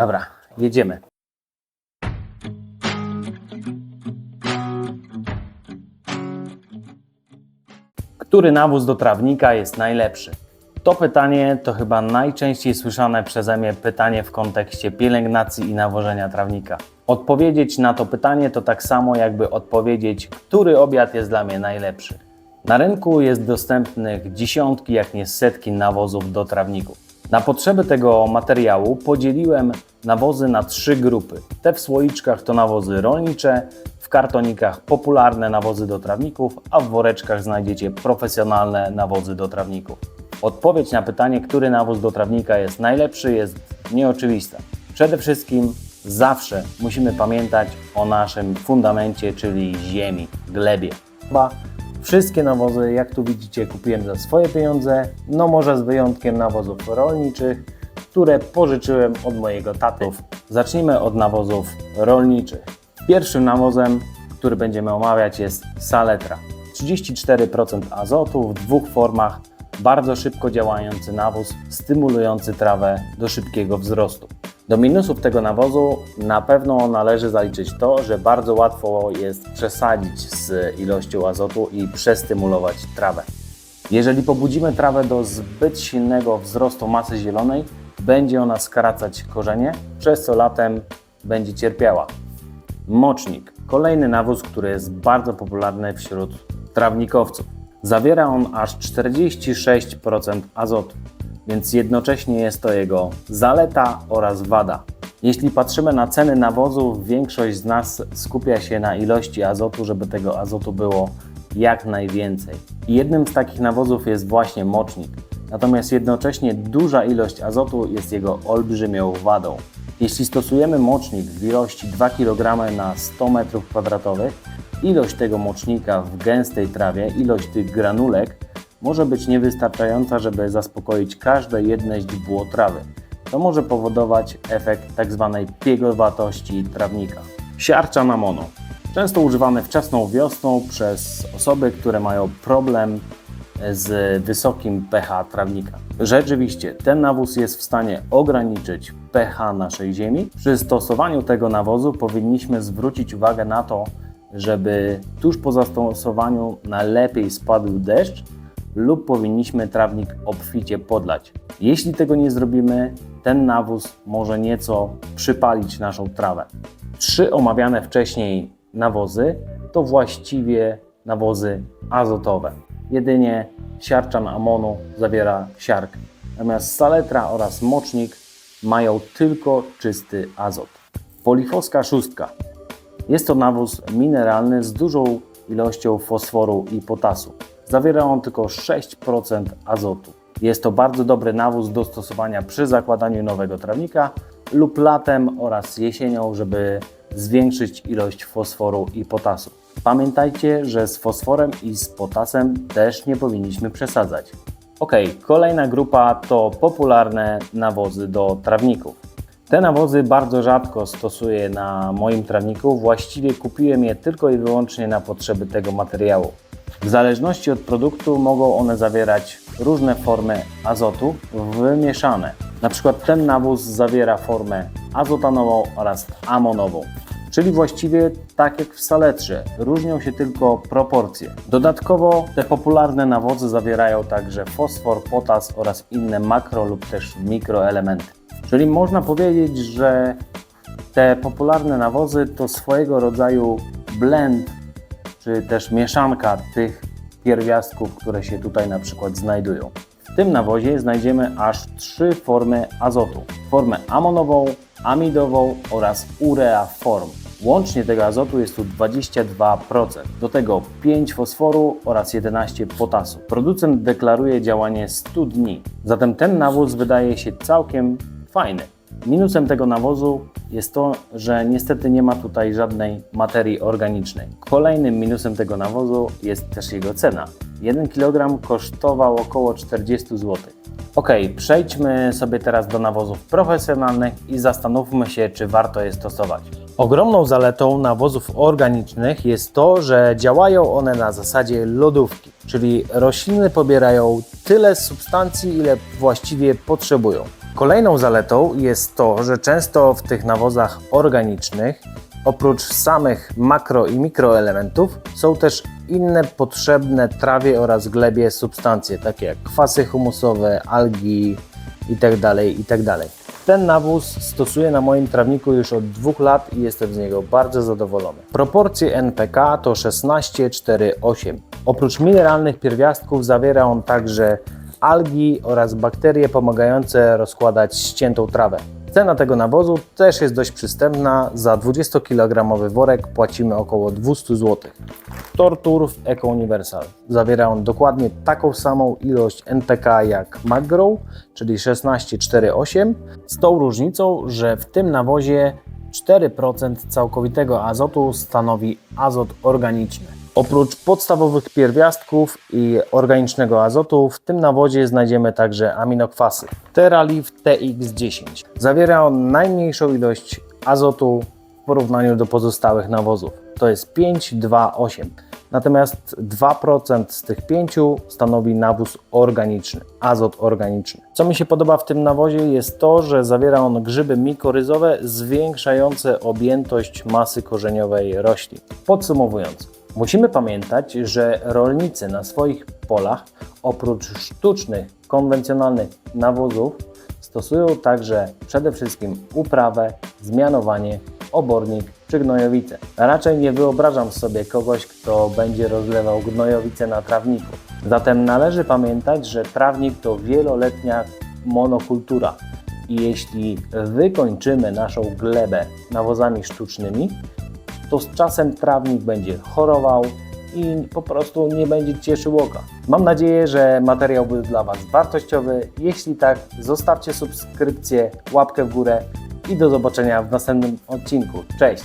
Dobra, jedziemy. Który nawóz do trawnika jest najlepszy? To pytanie to chyba najczęściej słyszane przeze mnie pytanie w kontekście pielęgnacji i nawożenia trawnika. Odpowiedzieć na to pytanie to tak samo jakby odpowiedzieć, który obiad jest dla mnie najlepszy. Na rynku jest dostępnych dziesiątki, jak nie setki nawozów do trawników. Na potrzeby tego materiału podzieliłem nawozy na trzy grupy. Te w słoiczkach to nawozy rolnicze, w kartonikach popularne nawozy do trawników, a w woreczkach znajdziecie profesjonalne nawozy do trawników. Odpowiedź na pytanie, który nawóz do trawnika jest najlepszy, jest nieoczywista. Przede wszystkim zawsze musimy pamiętać o naszym fundamencie, czyli ziemi, glebie. Wszystkie nawozy, jak tu widzicie, kupiłem za swoje pieniądze, no może z wyjątkiem nawozów rolniczych, które pożyczyłem od mojego tatów. Zacznijmy od nawozów rolniczych. Pierwszym nawozem, który będziemy omawiać jest saletra. 34% azotu w dwóch formach, bardzo szybko działający nawóz, stymulujący trawę do szybkiego wzrostu. Do minusów tego nawozu na pewno należy zaliczyć to, że bardzo łatwo jest przesadzić z ilością azotu i przestymulować trawę. Jeżeli pobudzimy trawę do zbyt silnego wzrostu masy zielonej, będzie ona skracać korzenie, przez co latem będzie cierpiała. Mocznik. Kolejny nawóz, który jest bardzo popularny wśród trawnikowców. Zawiera on aż 46% azotu, więc jednocześnie jest to jego zaleta oraz wada. Jeśli patrzymy na ceny nawozów, większość z nas skupia się na ilości azotu, żeby tego azotu było jak najwięcej. I jednym z takich nawozów jest właśnie mocznik. Natomiast jednocześnie duża ilość azotu jest jego olbrzymią wadą. Jeśli stosujemy mocznik w ilości 2 kg na 100 m2, ilość tego mocznika w gęstej trawie, ilość tych granulek może być niewystarczająca, żeby zaspokoić każde jedne źdźbło trawy. To może powodować efekt tzw. piegowatości trawnika. Siarcza na mono. Często używane wczesną wiosną przez osoby, które mają problem z wysokim pH trawnika. Rzeczywiście, ten nawóz jest w stanie ograniczyć pH naszej ziemi. Przy stosowaniu tego nawozu powinniśmy zwrócić uwagę na to, żeby tuż po zastosowaniu najlepiej spadł deszcz lub powinniśmy trawnik obficie podlać. Jeśli tego nie zrobimy, ten nawóz może nieco przypalić naszą trawę. Trzy omawiane wcześniej nawozy to właściwie nawozy azotowe. Jedynie siarczan amonu zawiera siarkę, natomiast saletra oraz mocznik mają tylko czysty azot. Polifoska szóstka jest to nawóz mineralny z dużą ilością fosforu i potasu. Zawiera on tylko 6% azotu. Jest to bardzo dobry nawóz do stosowania przy zakładaniu nowego trawnika lub latem oraz jesienią, żeby zwiększyć ilość fosforu i potasu. Pamiętajcie, że z fosforem i z potasem też nie powinniśmy przesadzać. Ok, kolejna grupa to popularne nawozy do trawników. Te nawozy bardzo rzadko stosuję na moim trawniku, właściwie kupiłem je tylko i wyłącznie na potrzeby tego materiału. W zależności od produktu mogą one zawierać różne formy azotu wymieszane. Na przykład ten nawóz zawiera formę azotanową oraz amonową. Czyli właściwie tak jak w saletrze, różnią się tylko proporcje. Dodatkowo te popularne nawozy zawierają także fosfor, potas oraz inne makro lub też mikroelementy. Czyli można powiedzieć, że te popularne nawozy to swojego rodzaju blend, czy też mieszanka tych pierwiastków, które się tutaj na przykład znajdują. W tym nawozie znajdziemy aż trzy formy azotu. Formę amonową, amidową oraz ureaform. Łącznie tego azotu jest tu 22%. Do tego 5 fosforu oraz 11 potasu. Producent deklaruje działanie 100 dni. Zatem ten nawóz wydaje się całkiem fajny. Minusem tego nawozu jest to, że niestety nie ma tutaj żadnej materii organicznej. Kolejnym minusem tego nawozu jest też jego cena. 1 kg kosztował około 40 zł. Ok, przejdźmy sobie teraz do nawozów profesjonalnych i zastanówmy się, czy warto je stosować. Ogromną zaletą nawozów organicznych jest to, że działają one na zasadzie lodówki, czyli rośliny pobierają tyle substancji, ile właściwie potrzebują. Kolejną zaletą jest to, że często w tych nawozach organicznych oprócz samych makro i mikroelementów są też inne potrzebne trawie oraz glebie substancje, takie jak kwasy humusowe, algi itd. itd. Ten nawóz stosuję na moim trawniku już od dwóch lat i jestem z niego bardzo zadowolony. Proporcje NPK to 16, 4, 8. Oprócz mineralnych pierwiastków zawiera on także algi oraz bakterie pomagające rozkładać ściętą trawę. Cena tego nawozu też jest dość przystępna. Za 20-kg worek płacimy około 200 zł. Tortur w Eco Universal. Zawiera on dokładnie taką samą ilość NPK jak McGrow, czyli 16,48, z tą różnicą, że w tym nawozie 4% całkowitego azotu stanowi azot organiczny. Oprócz podstawowych pierwiastków i organicznego azotu, w tym nawozie znajdziemy także aminokwasy. Teralif TX10. Zawiera on najmniejszą ilość azotu w porównaniu do pozostałych nawozów. To jest 5,2,8. Natomiast 2% z tych 5 stanowi nawóz organiczny, azot organiczny. Co mi się podoba w tym nawozie jest to, że zawiera on grzyby mikoryzowe zwiększające objętość masy korzeniowej roślin. Podsumowując, musimy pamiętać, że rolnicy na swoich polach oprócz sztucznych, konwencjonalnych nawozów stosują także przede wszystkim uprawę, zmianowanie, obornik czy gnojowice. Raczej nie wyobrażam sobie kogoś, kto będzie rozlewał gnojowice na trawniku. Zatem należy pamiętać, że trawnik to wieloletnia monokultura i jeśli wykończymy naszą glebę nawozami sztucznymi, to z czasem trawnik będzie chorował i po prostu nie będzie cieszył oka. Mam nadzieję, że materiał był dla Was wartościowy. Jeśli tak, zostawcie subskrypcję, łapkę w górę i do zobaczenia w następnym odcinku. Cześć!